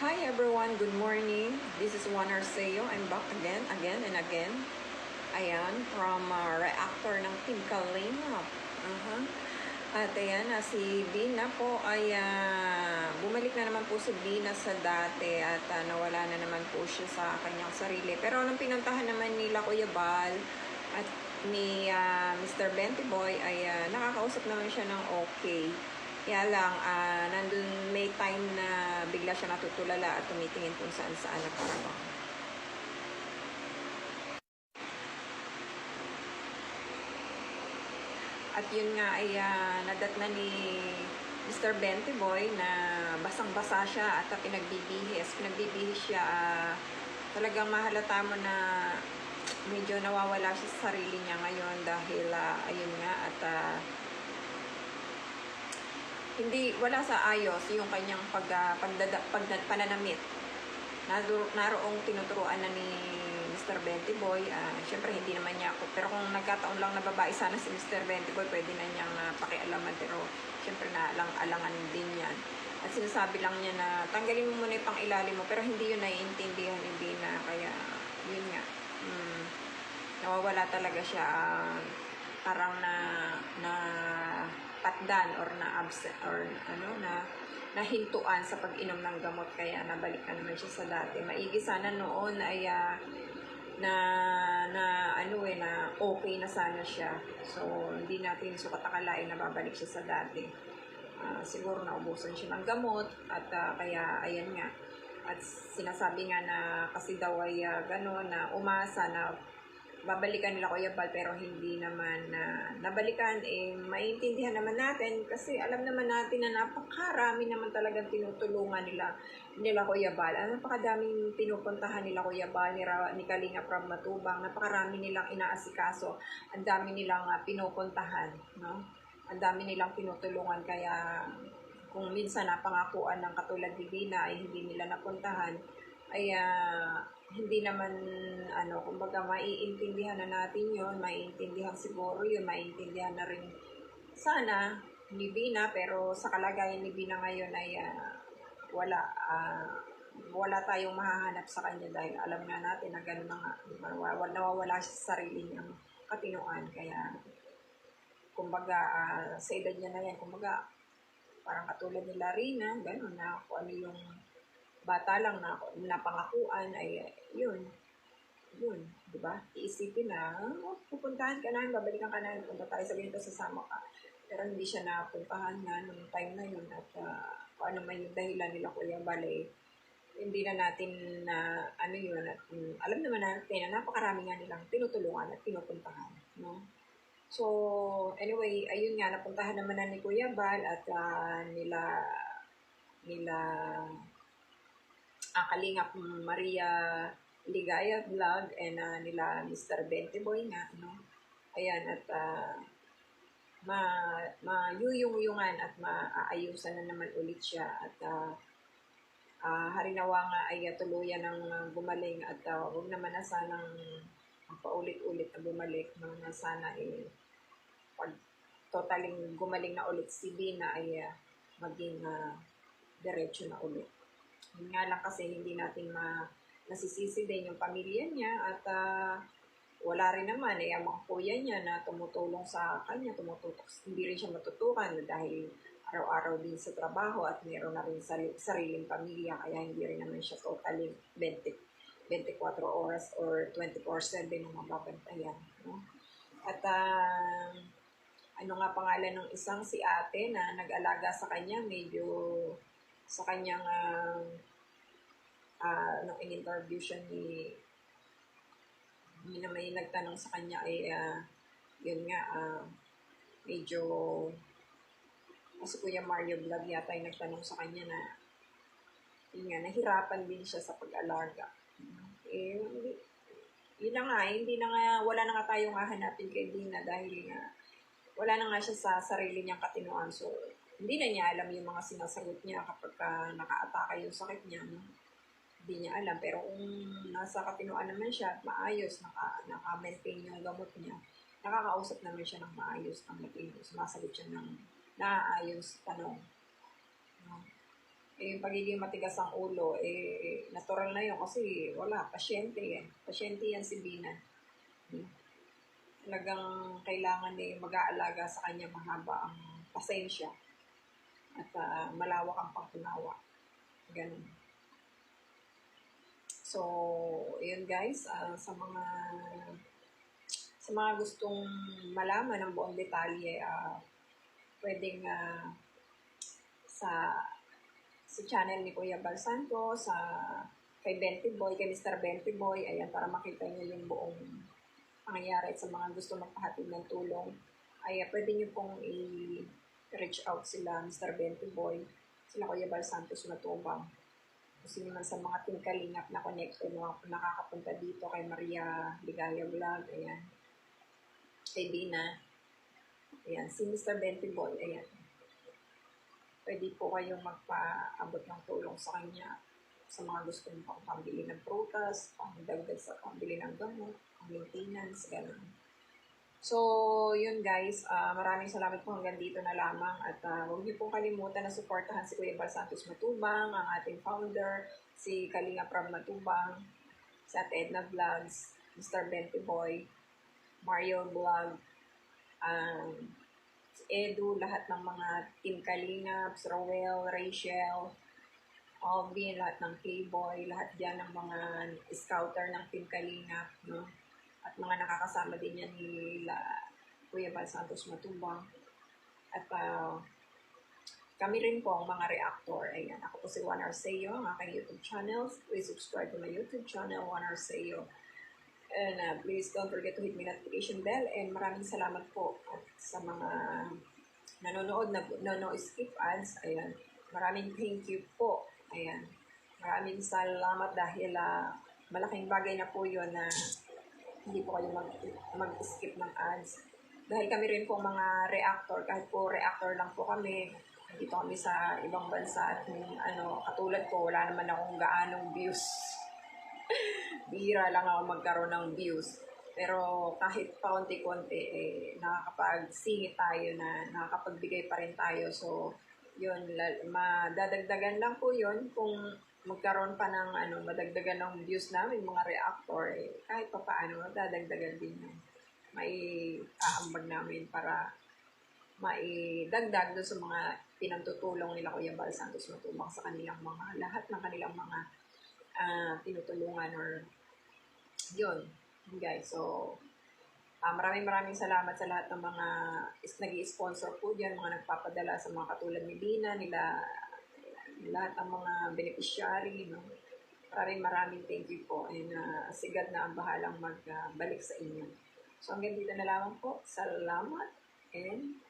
Hi everyone, good morning. This is Juan Arceo. I'm back again, again and again. Ayan, from uh, reactor ng Team Kalingap. Uh-huh. At ayan, uh, si Bina po ay ah, bumalik na naman po si Bina sa dati at ah, nawala na naman po siya sa kanyang sarili. Pero nung pinuntahan naman nila Kuya Bal at ni ah, Mr. Benty Boy ay ah, nakakausap naman siya ng okay. Kaya lang, ah, nandun may time na bigla siya natutulala at tumitingin kung saan saan parang At yun nga ay ah, nadat na ni Mr. Benty Boy na basang-basa siya at ah, pinagbibihis. Pinagbibihis siya, ah, talagang mahalata mo na medyo nawawala siya sa sarili niya ngayon dahil ah, ayun nga at ah, hindi wala sa ayos yung kanyang pag, ah, pagdada, pagda- pananamit. Naro, naroong tinuturuan na ni Mr. Benty Boy. ah Siyempre, hindi naman niya ako. Pero kung nagkataon lang na babae sana si Mr. Benty Boy, pwede na niyang ah, pakialaman. Pero, siyempre, naalang-alangan din yan. At sinasabi lang niya na, tanggalin mo muna yung pang ilalim mo. Pero hindi yun naiintindihan ni Bina. Kaya, yun nga. Mm, nawawala talaga siya. ah, parang na, na patdan or na absent or ano na nahintuan sa pag-inom ng gamot kaya nabalik na naman siya sa dati. Maigi sana noon ay ah, na na ano eh na okay na sana siya. So hindi natin sukat akalain na babalik siya sa dati. Ah, siguro naubusan siya ng gamot at ah, kaya ayan nga. At sinasabi nga na kasi daw ay ah, gano'n na umasa na babalikan nila Kuya Bal pero hindi naman na nabalikan eh maintindihan naman natin kasi alam naman natin na napakarami naman talagang tinutulungan nila nila Kuya Bal. Ano napakadaming pinupuntahan nila Kuya Bal ni, ni Kalinga from Matubang. Napakarami nilang inaasikaso. Ang dami nilang ah, pinupuntahan, no? Ang dami nilang tinutulungan kaya kung minsan napangakuan ng katulad ni Bina ay hindi nila napuntahan ay ah, hindi naman ano kumbaga maiintindihan na natin yon maiintindihan siguro yun maiintindihan na rin sana ni Bina pero sa kalagayan ni Bina ngayon ay ah, wala ah, wala tayong mahahanap sa kanya dahil alam nga natin na gano'n na nga nawawala, siya sa sarili niyang katinuan. Kaya kumbaga ah, sa edad niya na yan kumbaga parang katulad ni Larina gano'n na kung ano yung bata lang na napangakuan ay yun yun, di ba? Iisipin na, oh, pupuntahan ka na, babalikan ka na, punta tayo sa ganito, sasama ka. Pero hindi siya napuntahan na nung time na yun at kung ano man yung dahilan nila Kuya Balay, hindi na natin na ano yun at mm, alam naman natin na napakarami nga nilang tinutulungan at pinupuntahan, no? So, anyway, ayun nga, napuntahan naman na ni Kuya Bal at ah, nila nila ang Kalingap Maria Ligaya Vlog and ah, nila Mr. Benty Boy nga, no? Ayan, at uh, ma, mayuyung-yungan at maaayusan na naman ulit siya at ah, ah, harinawa nga ay tuluyan ng gumaling at uh, huwag naman na sanang paulit-ulit na bumalik no, na sana eh, pag totaling gumaling na ulit si Bina ay ah, maging ah, diretso na ulit. Yun nga lang kasi hindi natin ma nasisisi din yung pamilya niya at ah, wala rin naman eh ang mga kuya niya na tumutulong sa kanya, tumututok, hindi rin siya matutukan dahil araw-araw din sa trabaho at meron na rin sarili, sariling pamilya kaya hindi rin naman siya totally 20, 24 oras or 24-7 ang mababantayan. No? At ah, ano nga pangalan ng isang si ate na nag-alaga sa kanya, medyo sa kanyang ah, ah, nung in-interview siya ni hindi may nagtanong sa kanya ay ah, yun nga ah, medyo kasi Kuya Mario Vlog yata yung nagtanong sa kanya na yun nga, nahirapan din siya sa pag-alaga. Eh, hindi, yun na nga, eh, hindi na nga, wala na nga tayong hahanapin kay Dina dahil nga, wala na nga siya sa sarili niyang katinuan. So, hindi na niya alam yung mga sinasagot niya kapag ka naka-atake yung sakit niya. Hindi niya alam. Pero kung nasa katinuan naman siya at maayos, naka, naka-maintain yung gamot niya, nakakausap naman siya ng maayos ng matino. Sumasagot siya ng naayos tanong. No? Eh, yung pagiging matigas ang ulo, eh, natural na yun kasi wala, pasyente yan. Pasyente yan si Bina. Talagang kailangan eh mag-aalaga sa kanya mahaba ang pasensya at ah, malawak ang pagkunawa. Ganun. So, yun guys, ah, sa mga sa mga gustong malaman ng buong detalye, ah, pwedeng ah, sa sa channel ni Kuya Bal Santos, sa kay Benty Boy, kay Mr. Benty Boy, ayan, para makita niyo yung buong pangyayari at sa mga gusto magpahatid ng tulong, ay pwede niyo pong i-reach out sila, Mr. Benty Boy, sila Kuya Bal Santos Matubang. Kung sino man sa mga team kalingap na connected, mga nakakapunta dito kay Maria Ligaya Vlog, ayan. Kay Dina, ayan, si Mr. Benty Boy, ayan. Pwede po kayong magpaabot ng tulong sa kanya sa mga gusto nyo pang pambili ng prutas, pangdagdag sa pambili ng gamot, pang maintenance, gano'n. So, yun guys, ah, maraming salamat po hanggang dito na lamang at ah, huwag niyo pong kalimutan na suportahan si Kuya Santos Matubang, ang ating founder, si Kalinga Prab Matubang, si Ate Edna Vlogs, Mr. Benty Boy, Mario Vlog, um, si Edu, lahat ng mga Team Kalinga, Rowell, Rachel, Alvin, lahat ng K-Boy, lahat dyan ng mga scouter ng Team Kalinga, no? At mga nakakasama din yan ni La, Kuya Bal Santos Matubang. At ah, kami rin po ang mga reactor. Ayan, ako po si Juan Arceo, ang aking YouTube channel. Please subscribe to my YouTube channel, Juan Arceo. And uh, please don't forget to hit my notification bell. And maraming salamat po at sa mga nanonood na no, no skip ads. Ayan, maraming thank you po. Ayan, maraming salamat dahil ah, malaking bagay na po yun na hindi po kayo mag, mag-skip ng ads. Dahil kami rin po mga reactor, kahit po reactor lang po kami, dito kami sa ibang bansa at yung, ano, katulad ko, wala naman akong gaanong views. Bihira lang ako magkaroon ng views. Pero kahit paunti-kunti, eh, nakakapagsingit tayo na nakakapagbigay pa rin tayo. So, yun, madadagdagan lang po yun kung magkaroon pa ng ano, madagdagan ng views namin, mga reactor, eh, kahit pa paano, madadagdagan din yun. May aambag namin para maidagdag doon sa mga pinagtutulong nila Kuya Bal Santos Matubang sa kanilang mga, lahat ng kanilang mga ah, tinutulungan or yun, guys. So, ah, maraming maraming salamat sa lahat ng mga is, nag sponsor po dyan, mga nagpapadala sa mga katulad ni Dina, nila, lahat ng mga beneficiary, no? Maraming maraming thank you po and ah, sigad na ang bahalang magbalik sa inyo. So hanggang dito na lamang po. Salamat and.